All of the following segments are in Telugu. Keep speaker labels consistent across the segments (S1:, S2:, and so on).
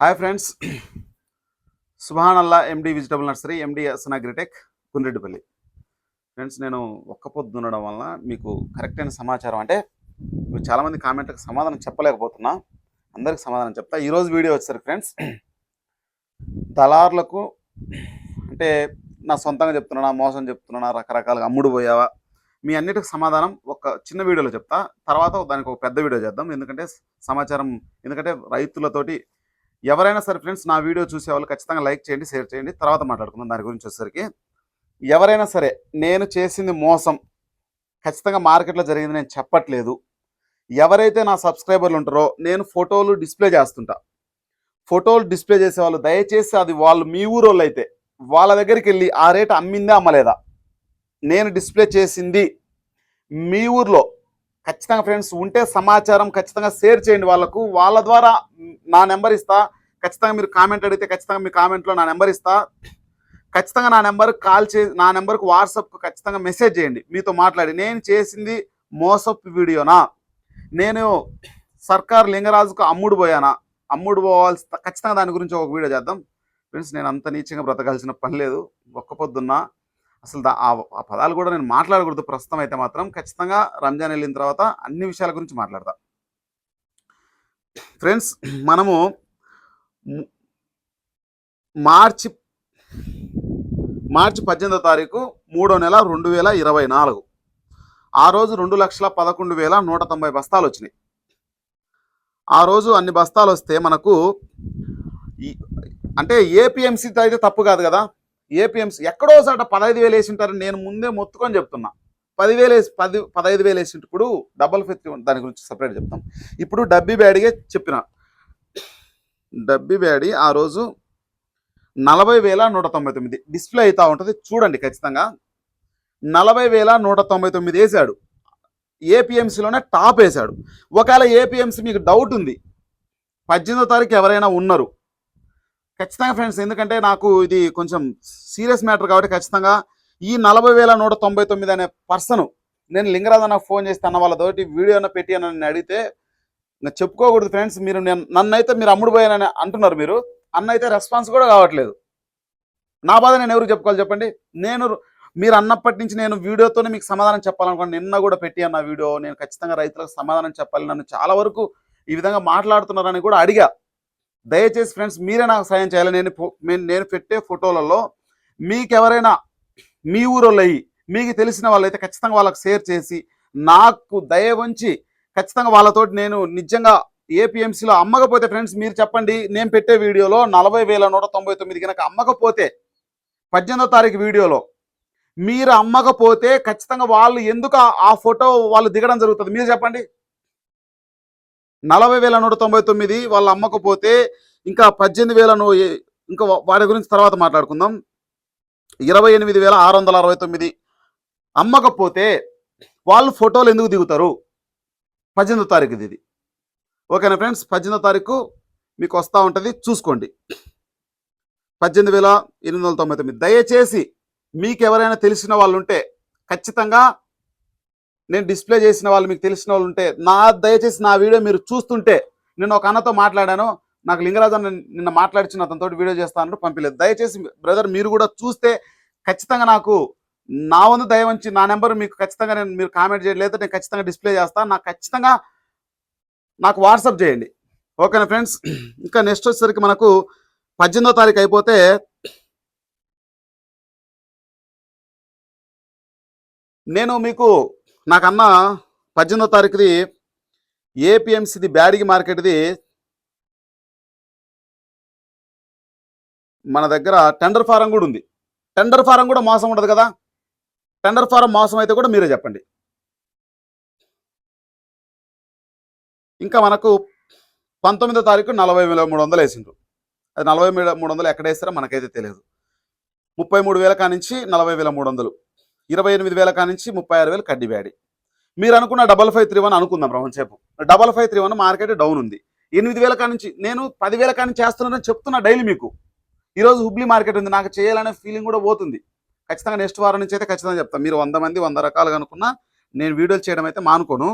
S1: Hi friends Subhan Allah M D vegetable nursery M D agritech Gundreddipalli friends నేను ఒక్క పొద్దు ఉండడం వలన మీకు కరెక్ట్ అయిన సమాచారం అంటే మీరు చాలామంది కామెంట్లకు సమాధానం చెప్పలేకపోతున్నా. అందరికి సమాధానం చెప్తా. ఈరోజు వీడియో వచ్చేసరికి ఫ్రెండ్స్ దళారులకు అంటే నా సొంతంగా చెప్తున్నా మోసం చెప్తున్నా రకరకాలుగా అమ్ముడు పోయావా? మీ అన్నిటికి సమాధానం ఒక చిన్న వీడియోలో చెప్తా. తర్వాత దానికి ఒక పెద్ద వీడియో చేద్దాం. ఎందుకంటే సమాచారం ఎందుకంటే రైతులతోటి ఎవరైనా సరే ఫ్రెండ్స్ నా వీడియో చూసే వాళ్ళు ఖచ్చితంగా లైక్ చేయండి షేర్ చేయండి. తర్వాత మాట్లాడుకుందాం దాని గురించి వచ్చేసరికి. ఎవరైనా సరే నేను చేసింది మోసం ఖచ్చితంగా మార్కెట్లో జరిగింది నేను చెప్పట్లేదు. ఎవరైతే నా సబ్స్క్రైబర్లు ఉంటారో నేను ఫోటోలు డిస్ప్లే చేస్తుంటా. ఫోటోలు డిస్ప్లే చేసే వాళ్ళు దయచేసి అది వాళ్ళు మీ ఊరోళ్ళు అయితే వాళ్ళ దగ్గరికి వెళ్ళి ఆ రేట్ అమ్మిందా అమ్మలేదా? నేను డిస్ప్లే చేసింది మీ ఊర్లో ఖచ్చితంగా ఫ్రెండ్స్ ఉంటే సమాచారం ఖచ్చితంగా షేర్ చేయండి వాళ్ళకు. వాళ్ళ ద్వారా నా నెంబర్ ఇస్తా. ఖచ్చితంగా మీరు కామెంట్ అడిగితే ఖచ్చితంగా మీ కామెంట్లో నా నెంబర్ ఇస్తా. ఖచ్చితంగా నా నెంబర్ కాల్ చే నా నెంబర్కి వాట్సాప్కు ఖచ్చితంగా మెసేజ్ చేయండి. మీతో మాట్లాడి. నేను చేసింది మోసప్ వీడియోనా? నేను సర్కార్ లింగరాజుకు అమ్ముడు పోయానా? అమ్ముడు పోవాల్సి ఖచ్చితంగా దాని గురించి ఒక వీడియో చేద్దాం. ఫ్రెండ్స్ నేను అంత నీచంగా బ్రతకాల్సిన పని లేదు. ఒక్క పొద్దున్నా అసలు ఆ పదాలు కూడా నేను మాట్లాడకూడదు. ప్రస్తుతం అయితే మాత్రం ఖచ్చితంగా రంజాన్ వెళ్ళిన తర్వాత అన్ని విషయాల గురించి మాట్లాడతా. ఫ్రెండ్స్ మనము మార్చి మార్చి పద్దెనిమిదో తారీఖు మూడో నెల రెండు వేల ఇరవై నాలుగు. ఆ రోజు రెండు లక్షల పదకొండు వేల నూట తొంభై బస్తాలు వచ్చినాయి. ఆ రోజు అన్ని బస్తాలు వస్తే మనకు అంటే ఏపీఎంసీతో అయితే తప్పు కాదు కదా? ఏపీఎంసీ ఎక్కడో సాట పదహైదు వేలు వేసింటారని నేను ముందే మొత్తుకొని చెప్తున్నా. పదివేలు వేసి పది పదహైదు వేలు వేసినప్పుడు డబల్ ఫిఫ్టీ దాని గురించి సపరేట్ చెప్తాం. ఇప్పుడు డబ్బీ బ్యాడీగా చెప్పిన. డబ్బీ బ్యాడీ ఆ రోజు నలభై వేల నూట తొంభై తొమ్మిది. డిస్ప్లే అవుతూ ఉంటుంది చూడండి ఖచ్చితంగా. నలభై వేల నూట తొంభై తొమ్మిది వేసాడు. ఏపీఎంసీలోనే టాప్ వేశాడు ఒకవేళ ఏపీఎంసీ మీకు డౌట్ ఉంది పద్దెనిమిదో తారీఖు ఎవరైనా ఉన్నారు ఖచ్చితంగా ఫ్రెండ్స్ ఎందుకంటే నాకు ఇది కొంచెం సీరియస్ మ్యాటర్ కాబట్టి ఖచ్చితంగా ఈ నలభై వేల నూట తొంభై తొమ్మిది అనే పర్సన్ నేను లింగరాజు నాకు ఫోన్ చేస్తే అన్న వాళ్ళతోటి వీడియో అన్న పెట్టి అని నన్ను అడిగితే చెప్పుకోకూడదు ఫ్రెండ్స్ మీరు నేను నన్ను అయితే మీరు అమ్ముడు పోయానని అంటున్నారు మీరు అన్న అయితే రెస్పాన్స్ కూడా కావట్లేదు. నా బాధ నేను ఎవరు చెప్పుకోవాలి చెప్పండి? నేను మీరు అన్నప్పటి నుంచి నేను వీడియోతోనే మీకు సమాధానం చెప్పాలనుకోండి నిన్న కూడా పెట్టి అన్న వీడియో నేను ఖచ్చితంగా రైతులకు సమాధానం చెప్పాలి నన్ను చాలా వరకు ఈ విధంగా మాట్లాడుతున్నారని కూడా అడిగా. దయచేసి ఫ్రెండ్స్ మీరే నాకు సాయం చేయాలి. నేను ఫో- నేను- నేను పెట్టే ఫోటోలలో మీకెవరైనా మీ ఊరోళ్ళు అయ్యి మీకు తెలిసిన వాళ్ళైతే ఖచ్చితంగా వాళ్ళకి షేర్ చేసి నాకు దయ ఉంచి ఖచ్చితంగా వాళ్ళతోటి నేను నిజంగా ఏపీఎంసీలో అమ్మకపోతే ఫ్రెండ్స్ మీరు చెప్పండి నేను పెట్టే వీడియోలో నలభై వేల నూట తొంభై తొమ్మిది కనుక అమ్మకపోతే పద్దెనిమిదో తారీఖు వీడియోలో మీరు అమ్మకపోతే ఖచ్చితంగా వాళ్ళు ఎందుకు ఆ- ఆ ఫోటో వాళ్ళు దిగడం జరుగుతుంది? మీరు చెప్పండి. నలభై వేల నూట తొంభై తొమ్మిది వాళ్ళు అమ్మకపోతే ఇంకా పద్దెనిమిది వేలను ఇంకా వాటి గురించి తర్వాత మాట్లాడుకుందాం. ఇరవై ఎనిమిది వేల ఆరు వందల అరవై తొమ్మిది అమ్మకపోతే వాళ్ళు ఫోటోలు ఎందుకు దిగుతారు? పద్దెనిమిదో తారీఖు ఇది. ఓకేనా ఫ్రెండ్స్? పద్దెనిమిదో తారీఖు మీకు వస్తూ ఉంటుంది. చూసుకోండి. పద్దెనిమిది వేల ఎనిమిది వందల తొంభై తొమ్మిది. దయచేసి మీకు ఎవరైనా తెలిసిన వాళ్ళు ఉంటే ఖచ్చితంగా నేను డిస్ప్లే చేసిన వాళ్ళు మీకు తెలిసిన వాళ్ళు ఉంటే నా దయచేసి నా వీడియో మీరు చూస్తుంటే నేను ఒక అన్నతో మాట్లాడాను. నాకు లింగరాజు అన్న నిన్న మాట్లాడించిన అతనితో వీడియో చేస్తాను పంపించలేదు దయచేసి బ్రదర్ మీరు కూడా చూస్తే ఖచ్చితంగా నాకు నా వంతు దయ ఉంచి నా నెంబర్ మీకు ఖచ్చితంగా నేను మీరు కామెంట్ చేయలేదు నేను ఖచ్చితంగా డిస్ప్లే చేస్తాను నాకు ఖచ్చితంగా నాకు వాట్సాప్ చేయండి. ఓకేనా ఫ్రెండ్స్ ఇంకా నెక్స్ట్ వచ్చేసరికి మనకు పద్దెనిమిదో తారీఖు అయిపోతే నేను మీకు నాకన్న పద్దెనిమిదో తారీఖుది ఏపీఎంసీది బ్యాడిగి మార్కెట్ది మన దగ్గర టెండర్ ఫారం కూడా ఉంది. టెండర్ ఫారం కూడా మోసం ఉండదు కదా? టెండర్ ఫారం మోసం అయితే కూడా మీరే చెప్పండి. ఇంకా మనకు పంతొమ్మిదో తారీఖు నలభై వేల మూడు వందలు వేసిండ్రు. అది నలభై మూడు వందలు ఎక్కడ వేస్తారో మనకైతే తెలియదు. ముప్పై మూడు వేల కానించి నలభై వేల మూడు వందలు. ఇరవై ఎనిమిది వేల కానించి ముప్పై ఆరు వేలు కడ్డీ బ్యాడి మీరు అనుకున్న డబల్ ఫైవ్ త్రీ వన్ అనుకుందాం ప్రపంచేపు double five three one market down ఉంది. ఎనిమిది వేల కానించి నేను పదివేల కానించి చేస్తున్నానని చెప్తున్నా డైలీ మీకు. ఈరోజు హుబ్లీ మార్కెట్ ఉంది. నాకు చేయాలనే ఫీలింగ్ కూడా పోతుంది. ఖచ్చితంగా నెక్స్ట్ వారం నుంచి అయితే ఖచ్చితంగా చెప్తాను. మీరు వంద మంది వంద రకాలుగా అనుకున్నా నేను వీడియోలు చేయడం అయితే మానుకోను.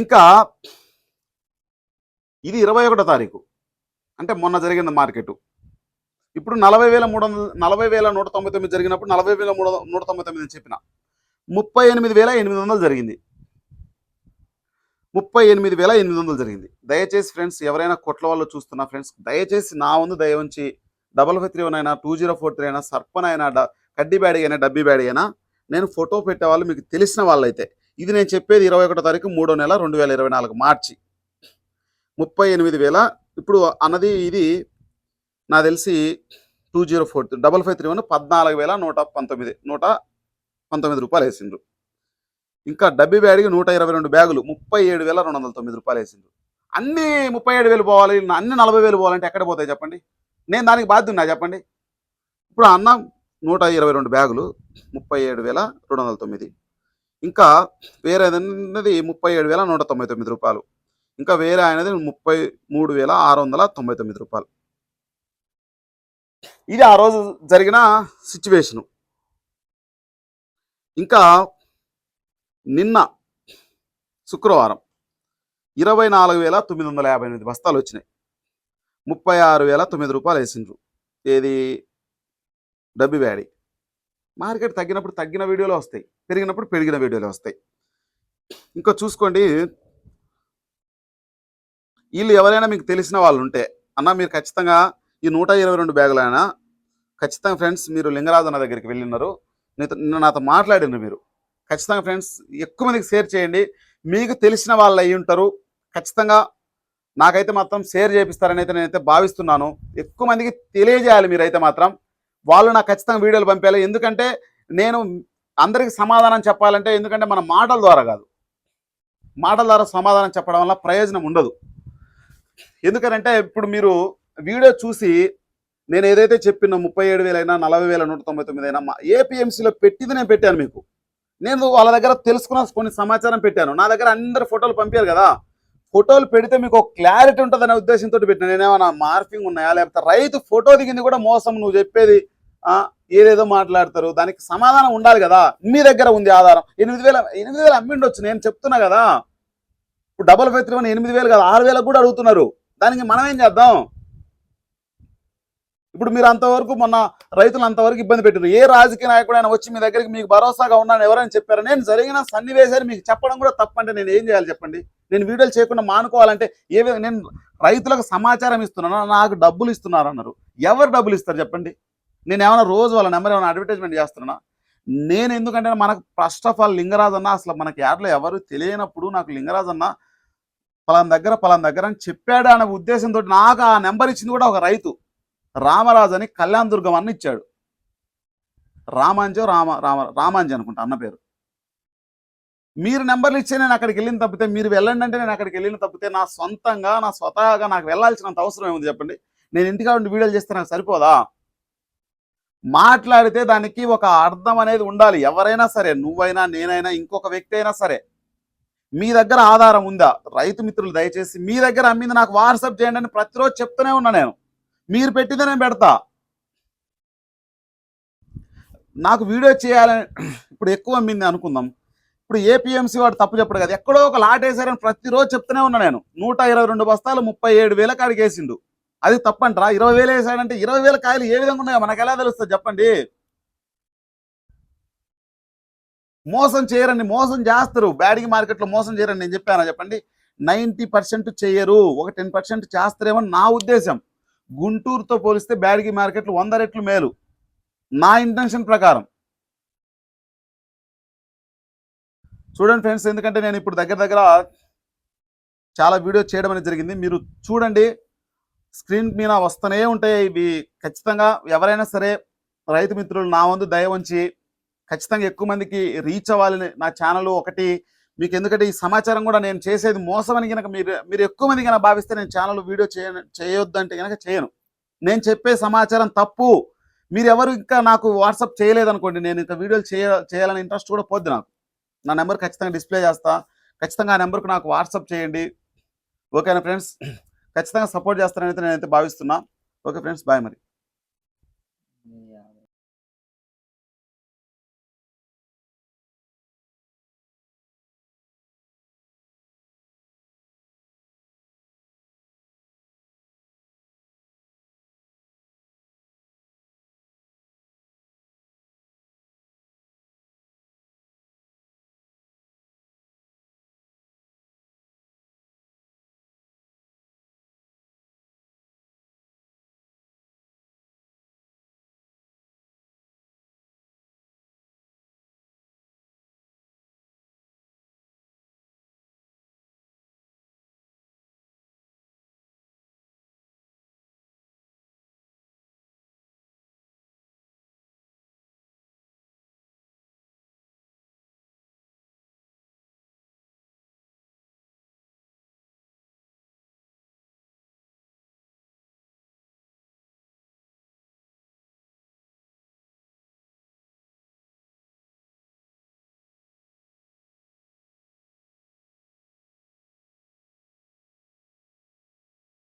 S1: ఇంకా ఇది ఇరవై ఒకటో తారీఖు. అంటే మొన్న జరిగిన మార్కెట్. ఇప్పుడు నలభై వేల మూడు వందల నలభై వేల నూట తొంభై తొమ్మిది జరిగినప్పుడు నలభై వేల మూడు నూట తొంభై తొమ్మిది అని చెప్పిన. ముప్పై ఎనిమిది వేల ఎనిమిది వందలు జరిగింది. ముప్పై ఎనిమిది వేల ఎనిమిది వందలు జరిగింది. దయచేసి ఫ్రెండ్స్ ఎవరైనా కొట్ల వాళ్ళు చూస్తున్నా ఫ్రెండ్స్ దయచేసి నా వందు దయ ఉంచి డబల్ ఫైవ్ త్రీ వన్ అయినా టూ జీరో ఫోర్ త్రీ అయినా సర్పన్ అయినా డ- కడ్డీ బ్యాడ్ అయినా డబ్బీ బ్యాడ్ అయినా నేను ఫోటో పెట్టే వాళ్ళు మీకు తెలిసిన వాళ్ళైతే ఇది నేను చెప్పేది ఇరవై ఒకటో తారీఖు మూడో నెల రెండు వేల ఇరవై నాలుగు మార్చి. ముప్పై ఎనిమిది వేల ఇప్పుడు అన్నది ఇది నాకు తెలిసి two zero four double five three one పద్నాలుగు వేల నూట పంతొమ్మిది నూట పంతొమ్మిది రూపాయలు వేసిండ్రు. ఇంకా డబ్బి బ్యాడ్కి నూట ఇరవై రెండు బ్యాగులు ముప్పై ఏడు వేల రెండు వందల తొమ్మిది రూపాయలు వేసిండ్రు. అన్నీ ముప్పై ఏడు వేలు పోవాలి అన్ని నలభై వేలు పోవాలంటే ఎక్కడ పోతాయి చెప్పండి? నేను దానికి బాధ్యున్నా చెప్పండి? ఇప్పుడు అన్న నూట ఇరవై రెండు బ్యాగులు ముప్పై ఏడు వేల రెండు వందల తొమ్మిది. ఇంకా వేరే అనేది ముప్పై ఏడు వేల నూట తొంభై తొమ్మిది రూపాయలు. ఇంకా వేరే ఆయనది ముప్పై మూడు వేల ఆరు వందల తొంభై తొమ్మిది రూపాయలు. ఇది ఆ రోజు జరిగిన సిచ్యువేషను ఇంకా నిన్న శుక్రవారం ఇరవై నాలుగు వేల తొమ్మిది వందల యాభై ఎనిమిది బస్తాలు వచ్చినాయి. ముప్పై ఆరు వేల తొమ్మిది రూపాయలు వేసిండ్రు. ఏది? డబ్బి వ్యాడి. మార్కెట్ తగ్గినప్పుడు తగ్గిన వీడియోలు వస్తాయి. పెరిగినప్పుడు పెరిగిన వీడియోలు వస్తాయి. ఇంకా చూసుకోండి. వీళ్ళు ఎవరైనా మీకు తెలిసిన వాళ్ళు ఉంటే అన్న మీరు ఖచ్చితంగా ఈ నూట ఇరవై రెండు బ్యాగులైనా ఖచ్చితంగా ఫ్రెండ్స్ మీరు లింగరాజు అన్న దగ్గరికి వెళ్ళినారు నిన్న నాతో మాట్లాడినారు మీరు. ఖచ్చితంగా ఫ్రెండ్స్ ఎక్కువ మందికి షేర్ చేయండి. మీకు తెలిసిన వాళ్ళు అయి ఉంటారు. ఖచ్చితంగా నాకైతే మాత్రం షేర్ చేపిస్తారని అయితే నేనైతే భావిస్తున్నాను. ఎక్కువ మందికి తెలియజేయాలి మీరైతే మాత్రం. వాళ్ళు నాకు ఖచ్చితంగా వీడియోలు పంపేయాలి ఎందుకంటే నేను అందరికి సమాధానం చెప్పాలంటే ఎందుకంటే మన మాటల ద్వారా కాదు. మాటల ద్వారా సమాధానం చెప్పడం వల్ల ప్రయోజనం ఉండదు. ఎందుకనంటే ఇప్పుడు మీరు వీడియో చూసి నేను ఏదైతే చెప్పిన ముప్పై ఏడు వేలైనా నలభై వేల నూట తొంభై తొమ్మిది అయినా మా ఏపీఎంసీలో పెట్టింది నేను పెట్టాను మీకు. నేను వాళ్ళ దగ్గర తెలుసుకున్న కొన్ని సమాచారం పెట్టాను. నా దగ్గర అందరు ఫోటోలు పంపారు కదా. ఫోటోలు పెడితే మీకు ఒక క్లారిటీ ఉంటుందనే ఉద్దేశంతో పెట్టిన. నేనేమన్నా మార్ఫింగ్ ఉన్నాయా? లేకపోతే రైతు ఫోటో దిగింది కూడా మోసం నువ్వు చెప్పేది ఆ, ఏదేదో మాట్లాడతారు. దానికి సమాధానం ఉండాలి కదా. మీ దగ్గర ఉంది ఆధారం. ఎనిమిది వేల ఎనిమిది వేలు అమ్మిండొచ్చు. నేను చెప్తున్నా కదా. ఇప్పుడు డబల్ ఫైవ్ త్రీ వన్ ఎనిమిది వేలు కదా ఆరు వేలకు కూడా అడుగుతున్నారు. దానికి మనం ఏం చేద్దాం? ఇప్పుడు మీరు అంతవరకు మొన్న రైతులు అంతవరకు ఇబ్బంది పెట్టారు ఏ రాజకీయ నాయకుడు ఆయన వచ్చి మీ దగ్గరికి మీకు భరోసాగా ఉన్నాను ఎవరైనా చెప్పారు? నేను జరిగిన సన్నివేశాన్ని మీకు చెప్పడం కూడా తప్పంటే నేను ఏం చేయాలి చెప్పండి? నేను వీడియోలు చేయకుండా మానుకోవాలంటే ఏ నేను రైతులకు సమాచారం ఇస్తున్నాను? నాకు డబ్బులు ఇస్తున్నారు అన్నారు ఎవరు డబ్బులు ఇస్తారు చెప్పండి? నేను ఏమైనా రోజు వాళ్ళ నెంబర్ ఏమైనా అడ్వర్టైజ్మెంట్ చేస్తున్నా నేను ఎందుకంటే మనకు ఫస్ట్ ఆఫ్ ఆల్ లింగరాజ్ అన్న అసలు మనకి యాడ్లో ఎవరు తెలియనప్పుడు నాకు లింగరాజ్ అన్న పలాన్ దగ్గర పలాన్ దగ్గర అని చెప్పాడు అనే ఉద్దేశంతో నాకు ఆ నెంబర్ ఇచ్చింది కూడా ఒక రైతు. రామరాజు అని కళ్యాణ్ దుర్గం అన్న ఇచ్చాడు. రామాంజో రామ రామ రామాంజి అనుకుంటా అన్న పేరు. మీరు నెంబర్లు ఇచ్చే నేను అక్కడికి వెళ్ళిన తప్పితే మీరు వెళ్ళండి అంటే నేను అక్కడికి వెళ్ళిన తప్పితే నా సొంతంగా నా స్వతహాగా నాకు వెళ్ళాల్సినంత అవసరం ఏముంది చెప్పండి? నేను ఇంటికా ఉండి వీడియోలు చేస్తే నాకు సరిపోదా? మాట్లాడితే దానికి ఒక అర్థం అనేది ఉండాలి. ఎవరైనా సరే నువ్వైనా నేనైనా ఇంకొక వ్యక్తి అయినా సరే మీ దగ్గర ఆధారం ఉందా? రైతు మిత్రులు దయచేసి మీ దగ్గర అమ్మింది నాకు వాట్సాప్ చేయండి అని ప్రతిరోజు చెప్తూనే ఉన్నా నేను. మీరు పెట్టిందే నేను పెడతా. నాకు వీడియో చేయాలని ఇప్పుడు ఎక్కువ అమ్మింది అనుకుందాం. ఇప్పుడు ఏపీఎంసీ వాడు తప్పు చెప్పడు కదా. ఎక్కడో ఒక లాట్ వేసారని ప్రతిరోజు చెప్తూనే ఉన్నా నేను. నూట ఇరవై రెండు బస్తాలు ముప్పై ఏడు వేల కాడికి వేసిండు. అది తప్పంటారా? ఇరవై వేలు వేసాడంటే ఇరవై వేల కాయలు ఏ విధంగా ఉన్నాయో మనకు ఎలా తెలుస్తుంది చెప్పండి? మోసం చేయరండి మోసం చేస్తారు. బ్యాడింగ్ మార్కెట్లో మోసం చేయరండి నేను చెప్పాను చెప్పండి? నైంటీ పర్సెంట్ చేయరు. ఒక టెన్ పర్సెంట్ చేస్తారేమో నా ఉద్దేశం. గుంటూరుతో పోలిస్తే బ్యాడిగి మార్కెట్లు వంద రెట్లు మేలు. నా ఇంటెన్షన్ ప్రకారం. చూడండి ఫ్రెండ్స్ ఎందుకంటే నేను ఇప్పుడు దగ్గర దగ్గర చాలా వీడియో చేయడం అనేది జరిగింది. మీరు చూడండి స్క్రీన్ మీద వస్తూనే ఉంటాయి ఇవి. ఖచ్చితంగా ఎవరైనా సరే రైతు మిత్రులు నా వంతు దయ ఉంచి ఖచ్చితంగా ఎక్కువ మందికి రీచ్ అవ్వాలని నా ఛానల్ ఒకటి మీకు ఎందుకంటే ఈ సమాచారం కూడా నేను చేసేది మోసమని కనుక మీరు మీరు ఎక్కువ మంది కనుక భావిస్తే నేను ఛానల్ వీడియో చేయ చేయొద్దు అంటే కనుక చేయను. నేను చెప్పే సమాచారం తప్పు. మీరు ఎవరు ఇంకా నాకు వాట్సాప్ చేయలేదనుకోండి నేను ఇంకా వీడియోలు చేయ చేయాలని ఇంట్రెస్ట్ కూడా పోద్ది నాకు. నా నెంబర్ ఖచ్చితంగా డిస్ప్లే చేస్తా. ఖచ్చితంగా ఆ నెంబర్కి నాకు వాట్సాప్ చేయండి. ఓకేనా ఫ్రెండ్స్? ఖచ్చితంగా సపోర్ట్ చేస్తారని అయితే నేనైతే భావిస్తున్నా. ఓకే ఫ్రెండ్స్ బాయ్ మరి.